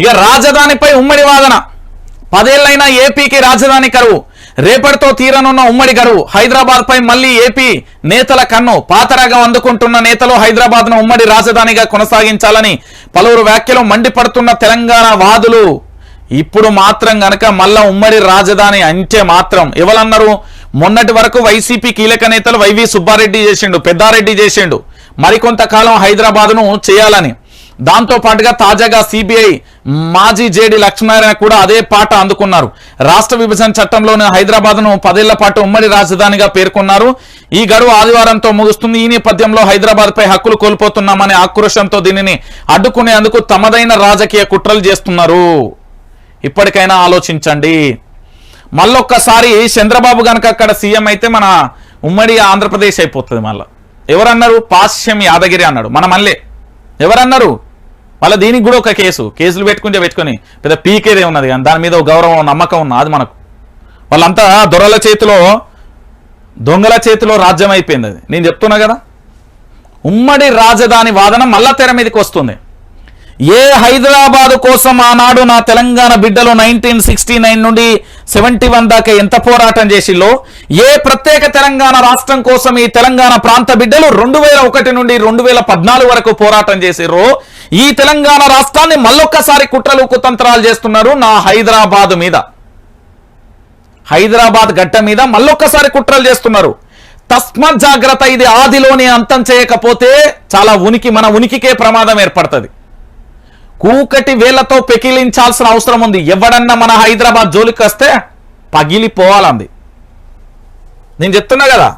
ఇక రాజధానిపై ఉమ్మడి వాదన. పదేళ్ళైనా ఏపీకి రాజధాని కరువు. రేపటితో తీరనున్న ఉమ్మడి గడువు. హైదరాబాద్ పై మళ్ళీ ఏపీ నేతల కన్ను పాతరాగా అందుకుంటున్న నేతలు హైదరాబాద్ను ఉమ్మడి రాజధానిగా కొనసాగించాలని పలువురు వ్యాఖ్యలు మండిపడుతున్న తెలంగాణ వాదులు. ఇప్పుడు మాత్రం గనక మళ్ళా ఉమ్మడి రాజధాని అంటే మాత్రం ఎవరన్నారు? మొన్నటి వరకు వైసీపీ కీలక నేతలు వైవి సుబ్బారెడ్డి చేసిండు పెద్దారెడ్డి చేసిండు. మరికొంతకాలం హైదరాబాద్ను చేయాలని. దాంతో పాటుగా తాజాగా సిబిఐ మాజీ జేడి లక్ష్మీనారాయణ కూడా అదే పాట అందుకున్నారు. రాష్ట్ర విభజన చట్టంలోని హైదరాబాద్ను పదేళ్ళ పాటు ఉమ్మడి రాజధానిగా పేర్కొన్నారు. ఈ గడువు ఆదివారంతో ముగుస్తుంది. ఈ నేపథ్యంలో హైదరాబాద్ పై హక్కులు కోల్పోతున్నామనే ఆక్రోషంతో దీనిని అడ్డుకునేందుకు తమదైన రాజకీయ కుట్రలు చేస్తున్నారు. ఇప్పటికైనా ఆలోచించండి. మళ్ళొక్కసారి చంద్రబాబు గనక అక్కడ సీఎం అయితే మన ఉమ్మడి ఆంధ్రప్రదేశ్ అయిపోతుంది మళ్ళీ. ఎవరన్నారు? పాశ్యం యాదగిరి అన్నాడు. మన మళ్ళీ. ఎవరన్నారు? మళ్ళీ దీనికి కూడా ఒక కేసు. కేసులు పెట్టుకుంటే పెట్టుకొని పెద్ద పీకేదే ఉన్నది కానీ దాని మీద ఒక గౌరవం నమ్మకం ఉన్నది అది మనకు. వాళ్ళంతా దొరల చేతిలో దొంగల చేతిలో రాజ్యం అయిపోయింది అది. నేను చెప్తున్నా కదా. ఉమ్మడి రాజధాని వాదన మళ్ళా తెర మీదకి వస్తుంది. ఏ హైదరాబాద్ కోసం ఆనాడు నా తెలంగాణ బిడ్డలు నైన్టీన్ సిక్స్టీ నైన్ నుండి సెవెంటీ వన్ దాకా ఎంత పోరాటం చేసిల్లో? ఏ ప్రత్యేక తెలంగాణ రాష్ట్రం కోసం ఈ తెలంగాణ ప్రాంత బిడ్డలు రెండు వేల ఒకటి నుండి రెండు వేల పద్నాలుగు వరకు పోరాటం చేసిర్రో? ఈ తెలంగాణ రాష్ట్రాన్ని మళ్ళొక్కసారి కుట్రలు కుతంత్రాలు చేస్తున్నారు నా హైదరాబాద్ మీద. హైదరాబాద్ గడ్డ మీద మళ్ళొక్కసారి కుట్రలు చేస్తున్నారు. తస్మత్ జాగ్రత్త ఇది ఆదిలోనే అంతం చేయకపోతే చాలా ఉనికి మన ఉనికికే ప్రమాదం ఏర్పడుతుంది. కూకటి వేళ్ళతో పెకిలించాల్సిన అవసరం ఉంది. ఎవడన్నా మన హైదరాబాద్ జోలికి వస్తే పగిలిపోవాలంది. నేను చెప్తున్నా కదా